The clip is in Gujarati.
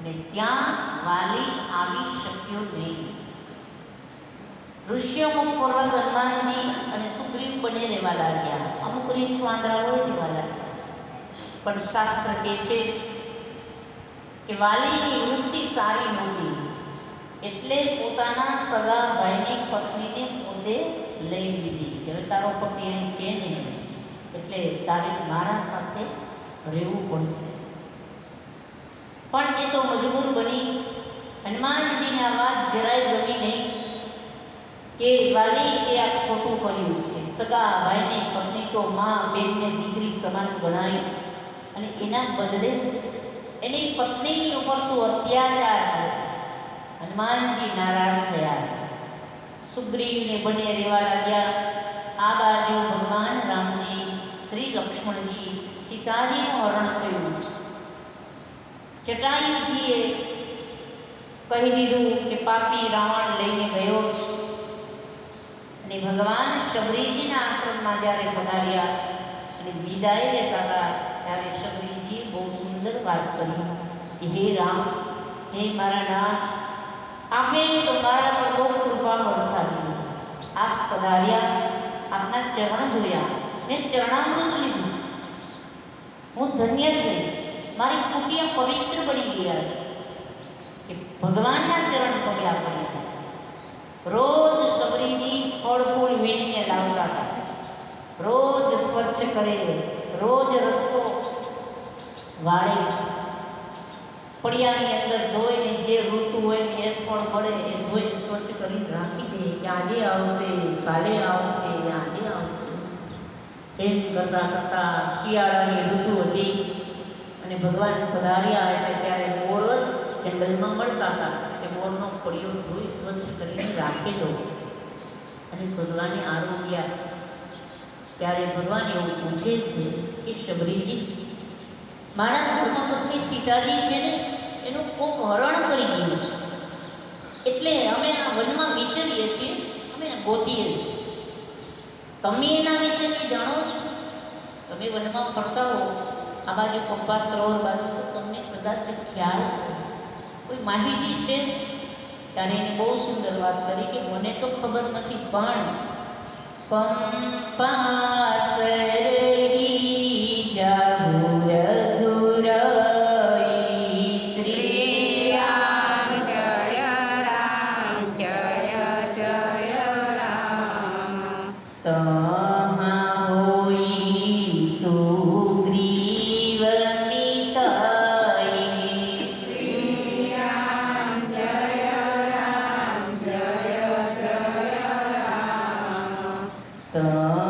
અને ત્યાં વાલી આવી શક્યો નહીં. ઋષિઓમાં પર્વત હનુમાનજી અને સુગ્રીવ બને રહેવા લાગ્યા. અમુક રીંછ વાંદરા હોય રહેવા લાગ્યા. પણ શાસ્ત્ર કહે છે કે વાલીની વૃત્તિ સારી નહોતી. એટલે પોતાના સગા ભાઈની પત્નીને પોતે લઈ લીધી. કે હવે તારો પતિ અહીં છે નહીં, એટલે તારે મારા સાથે રહેવું પડશે. પણ એ તો મજબૂર બની. હનુમાનજીને આ વાત જરાય ગમી નહીં કે વાલી એ આ ખોટું કર્યું છે. સગા ભાઈને પત્ની તો માં બેનને દીકરી સમાન ગણાય અને એના બદલે એની પત્નીની ઉપર તો અત્યાચાર હનુમાનજી નારાજ થયા સુગ્રીવને બને રહેવા લાગ્યા. આ બાજુ ભગવાન રામજી, શ્રી લક્ષ્મણજી, સીતાજીનું હરણ થયું છે. જટાયુજીએ કહી દીધું કે પાપી રાવણ લઈને ગયો છે અને ભગવાન શબરીજીના આશ્રમમાં જ્યારે પધાર્યા અને વિદાય લેતા હતા, ત્યારે શબરીજી બહુ સુંદર વાત કરી કે, હે રામ, હે મારા નાથ, આપે તો મારા પર બહુ કૃપા વરસાવી. આપ પધાર્યા, આપના ચરણ જોયા. મેં ચરણામૃત લીધું. હું ધન્ય થઈ. મારી કુટિયા પવિત્ર બની ગયા છે. એ ભગવાનના ચરણ પગલા હતા રોજ શબરીજી ફળ ફૂલ મેળીને લાવતા હતા. રોજ સ્વચ્છ કરે, રોજ રસ્તો વાળે. પડિયાની અંદર ધોઈને જે ઋતુ હોય, એ ફળ મળે એ ધોઈને સ્વચ્છ કરીને રાખી દે. કે આજે આવશે, કાલે આવશે, આજે આવશે. એમ કરતાં કરતાં શિયાળાની ઋતુ હતી. અને પધારી આવે છે ત્યારે મોર જ જંગલમાં મળતા હતા કે મોરનો પડિયો ધોઈ સ્વચ્છ કરીને રાખેલો અને ભગવાને આરોગ્ય ત્યારે ભગવાન એવું પૂછે છે કે શબરીજી, મારા ધર્મપત્ની સીતાજી છે ને, એનું કોક હરણ કરી ગયું છે. એટલે અમે આ વનમાં વિચરીએ છીએ, અમે ગોતીએ છીએ. તમે એના વિશે જાણો છો? તમે વનમાં ફરતા હો. આ બાજુ પંપા સરોવર બાજુ તમને કદાચ ખ્યાલ કોઈ માહિતી છે? ત્યારે એને બહુ સુંદર વાત કરી કે મને તો ખબર નથી, પણ પંપા સરી 得